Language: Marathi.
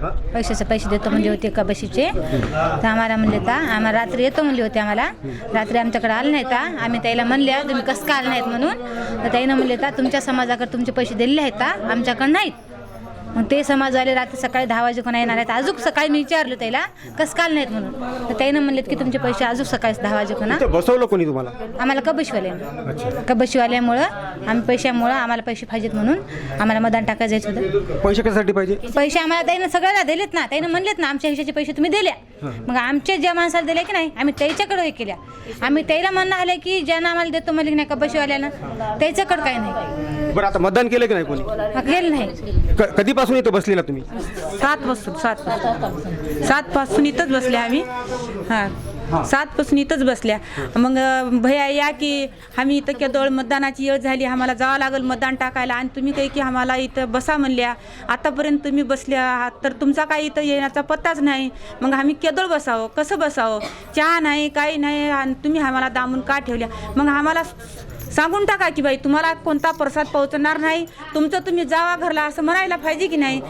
पैशाचे पैसे देतो म्हणजे होते का बशीचे? तर आम्हाला म्हणले का आम्हाला रात्री येतो म्हणले होते आम्हाला. रात्री आमच्याकडे आले नाही तर आम्ही त्याला म्हणल्या तुम्ही कसं का आलं नाहीत म्हणून? तर त्याईनं म्हणले का तुमच्या समाजाकडे तुमचे पैसे दिलेले आहेत हा, आमच्याकडे नाहीत. मग ते समाजवाले रात्री सकाळी दहा वाजे कोणा येणार आहेत. अजून सकाळी मी विचारलं त्याला कसं काल नाहीत म्हणून? तर त्यानं म्हणलेत की तुमचे पैसे अजून सकाळी दहा वाजे कोणा इथं बसवलं कोणी तुम्हाला? आम्हाला कबशीवाले कबशीवाल्यामुळं आम्ही पैशामुळं आम्हाला पैसे पाहिजेत म्हणून आम्हाला मतदान टाकायचं जायचं होतं. पैसे कशासाठी पाहिजे पैसे आम्हाला त्यानं सगळ्याला दिलेत ना. त्यानं म्हणलेत ना आमच्या हिशाचे पैसे तुम्ही दिल्या. मग आमच्या ज्या माणसाला दिले की नाही आम्ही त्याच्याकडे हे केल्या. आम्ही त्याला म्हणणं आलं की ज्यानं आम्हाला देतो म्हणले की नाही कबशीवाल्यानं त्याच्याकडं काही नाही. बरं आता मतदान केलं की नाही कोणी? गेलं नाही. क- कधीपासून इथं बसलेला तुम्ही? सात पासून सात पासून सात पासून इथंच बसले आम्ही. हां. सात पासून इथंच बसल्या. मग भैया या की आम्ही इथं केदोळ मतदानाची वेळ झाली आम्हाला जावं लागेल मतदान टाकायला आणि तुम्ही काही की आम्हाला इथं बसा म्हणल्या. आतापर्यंत तुम्ही बसल्या आहात तर तुमचा काही इथं येण्याचा पत्ताच नाही. मग आम्ही केदोळ बसावं? कसं बसावं? चहा नाही काही नाही आणि तुम्ही आम्हाला दामून का ठेवल्या? मग आम्हाला सांगून टाका की बाई तुम्हाला कोणता प्रसाद पोहोचणार नाही. तुमचं तुम्ही जावा घरला असं म्हणायला पाहिजे की नाही?